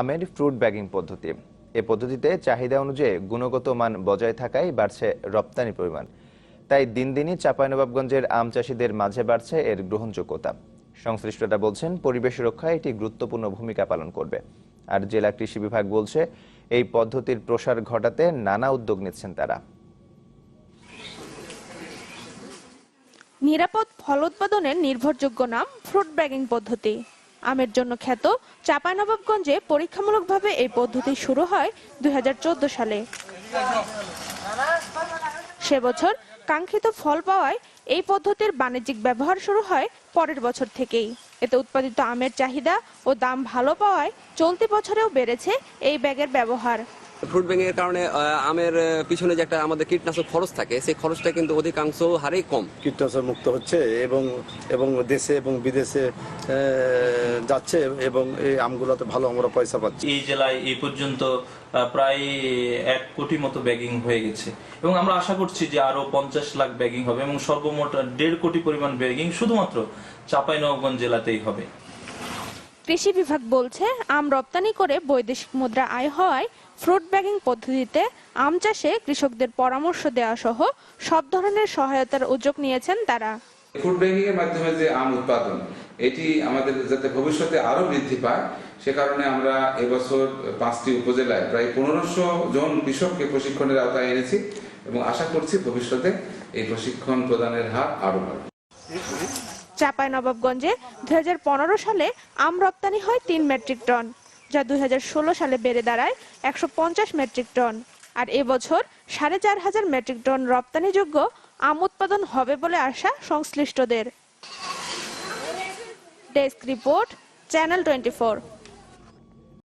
আমের fruit bagging পদ্ধতি। এ পদ্ধতিতে চাহিদা অনুযায়ী গুণগত মান বজায় থাকায় বাড়ছে রপ্তানি পরিমাণ। তাই দিন দিনই চাঁপাইনবাবগঞ্জের আম চাষিদের মাঝে বাড়ছে এর গ্রহণযোগ্যতা। সংশ্লিষ্টরা বলছেন, পরিবেশ রক্ষায় এটি গুরুত্বপূর্ণ ভূমিকা পালন করবে। আর জেলা কৃষি বিভাগ বলছে, এই পদ্ধতির প্রসার ঘটাতে নানা উদ্যোগ নিচ্ছেন তারা। নিরাপদ ফল উৎপাদনের নির্ভরযোগ্য নাম ফ্রুট ব্যাগিং পদ্ধতি। আমের জন্য খ্যাত চাঁপাইনবাবগঞ্জে পরীক্ষামূলকভাবে এই পদ্ধতি শুরু হয় দুই হাজার চোদ্দ সালে। সে বছর কাঙ্ক্ষিত ফল পাওয়ায় এই পদ্ধতির বাণিজ্যিক ব্যবহার শুরু হয় পরের বছর থেকেই। এতে উৎপাদিত আমের চাহিদা ও দাম ভালো পাওয়ায় চলতি বছরেও বেড়েছে এই ব্যাগের ব্যবহার। ফ্রুট ব্যাংক এর কারণে আমের পিছনে যে একটা আমাদের কীটনাশক খরচ থাকে সেই খরচটা কিন্তু অধিকাংশ হারেই কম। কীটনাশক মুক্ত হচ্ছে এবং এবং দেশে এবং বিদেশে যাচ্ছে এবং এই আমগুলোতে ভালো আমরা পয়সা পাচ্ছি। এই জেলায় এই পর্যন্ত প্রায় এক কোটি মতো ব্যাগিং হয়ে গেছে। এবং আমরা আশা করছি যে আরও পঞ্চাশ লাখ ব্যাগিং হবে এবং সর্বমোট দেড় কোটি পরিমাণ ব্যাগিং শুধুমাত্র চাঁপাইনবাবগঞ্জ জেলাতেই হবে। কৃষি বিভাগ বলছে, আম রপ্তানি করে বৈদেশিক মুদ্রা আয় হওয়ায় ফ্রুট ব্যাগিং পদ্ধতিতে আম চাষে কৃষকদের পরামর্শ দেওয়া সহ সব ধরনের সহায়তার উদ্যোগ নিয়েছেন তারা। ফুড ব্যাংকিং এর মাধ্যমে যে আম উৎপাদন, এটি আমাদের যাতে ভবিষ্যতে আরও বৃদ্ধি পায়, সে কারণে আমরা এবছর পাঁচটি উপজেলায় প্রায় পনেরোশো জন কৃষককে প্রশিক্ষণের আওতায় এনেছি এবং আশা করছি ভবিষ্যতে এই প্রশিক্ষণ প্রদানের হার আরও বাড়বে। চাঁপাইনবাবগঞ্জে দু সালে আম রপ্তানি হয় তিন মেট্রিক টন, যা দু হাজার ষোলো সালে বেড়ে দাঁড়ায় একশো পঞ্চাশ মেট্রিক টন। আর এবছর সাড়ে চার হাজার মেট্রিক টন রপ্তানিযোগ্য আম উৎপাদন হবে বলে আশা সংশ্লিষ্টদের। Desk report, channel twenty